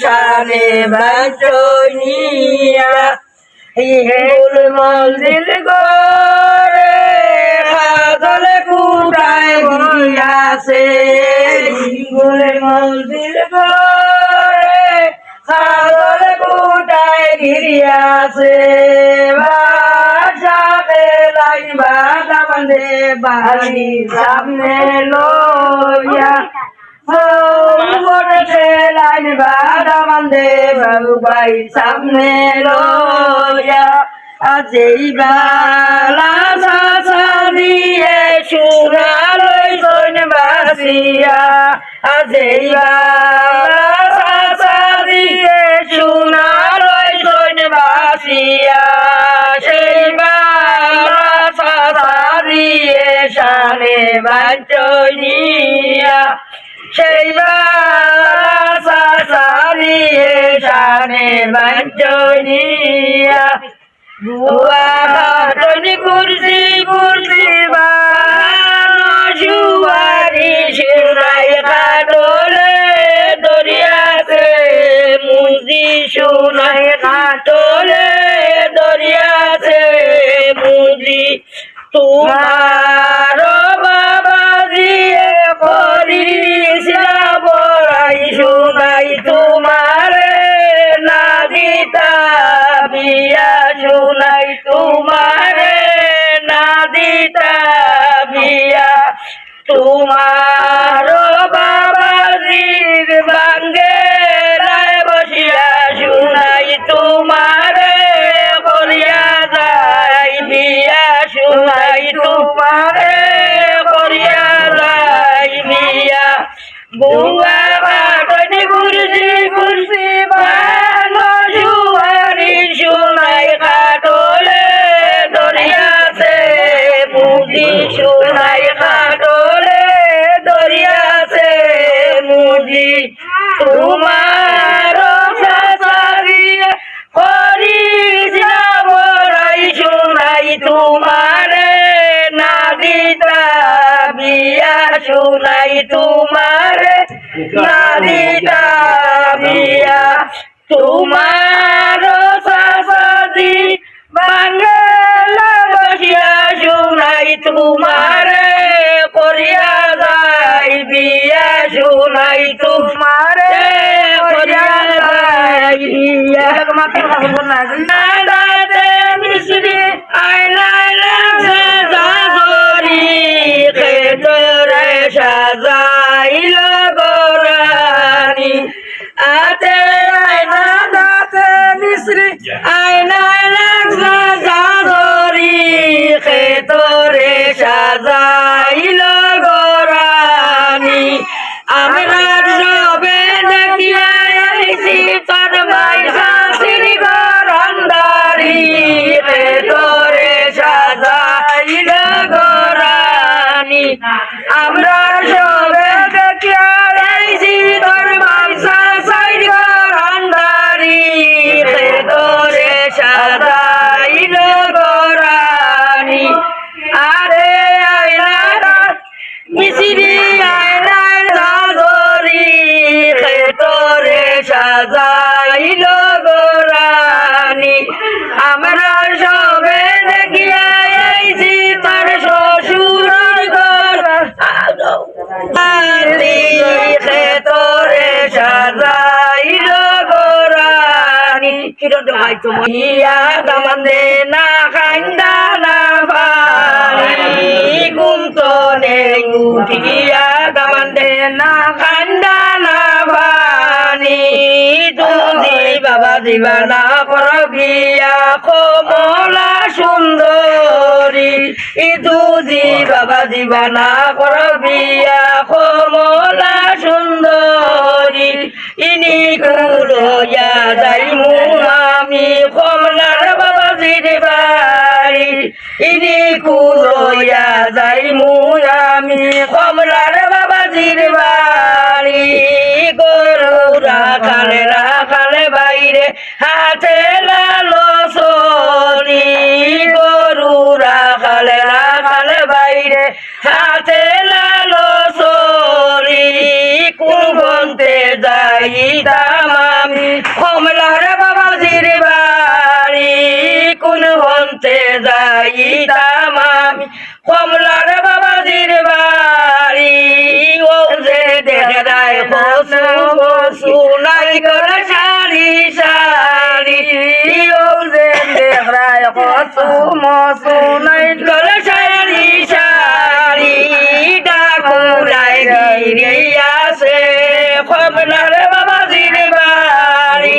শানে বাঞ্চনিয়া হিন্দুল মন্দির গোরে খাদলে কুটায় গিয়াছে হিন্দুল মন্দির গোরে খাদলে কুটায় গিরিয়াছে বাসাবে লাইবা দামন্দে বাড়ি সামনে লইয়া। বাই সামনে লয়া। আজেই বালা সারিয়ে সুরালই সৈন বাসিয়া। আজেই বালা সারিয়ে সুনালই সৈন বাসিয়া। সেই বালা সারিয়ে শানে বাঞ্চনিয়া। সেই বালা সারিয়ে শানে বাঞ্চনিয়া বুয়া হাটনি কুরসি কুরসি বানো। জুয়ারি শিরাই কাটলে দরিয়াতে মুজি শুনাই কাটলে দরিয়াতে মুজি তোমার বিয়া তোমার বাবাজির বাঙ্গে রায় বসিয়া শুনাই, তোমারে করিয়া যাই বিয়া শুনাই, তোমারে করিয়া যাই বিয়া বুয়া তোমার তোমারে না দিতা বিয়া তোমারে না দিতা বিয়া তোমার বাংলা শুনাই তোমারে, করিয়া যাই বিয়া, শুনাই তোমারে। বিয়া না মিশ্রি খেতরে সাজাইল গোরানি আতে আইনা দাতে মিশ্রি আইলাইলা আরে আইলা মিসিরি আয়নার সাগরি খেতরে সাজাইল গোরানি আমরা সবে দেখিয়া আইছি তার শ্বশুর খেতরে সাজাইল গোরানি কিরণ ভাই তোমার ইয়া দামান্দে না খাইন্দা না খান্দা না ভানি তুমি বাবা দিবানা করবিয়া কমলা সুন্দরী। বাবা দিবানা করবিয়া কমলা সুন্দরী। ইনি কুরয়া যাইমু আমি কমলার বাবা বাড়ি। ইনি কুরয়া যাইমু আমি কমলার বাবাজির বাড়ি। গরু রাখালে রাখালে বাইরে, হাতে লালো সরি গরু রাখালে রাখালে বাইরে, হাতে লালো সরি কোন বনতে যাইতাম আমি। কমলার বাবাজির বাড়ি। কোন হন্তে যাইতাম আমি কমলার বাবাজির বাড়ি। ও যে বসু নাই করে সারি সারি ও যে দেখায় করে সারি কমলার বাবাজির বাড়ি।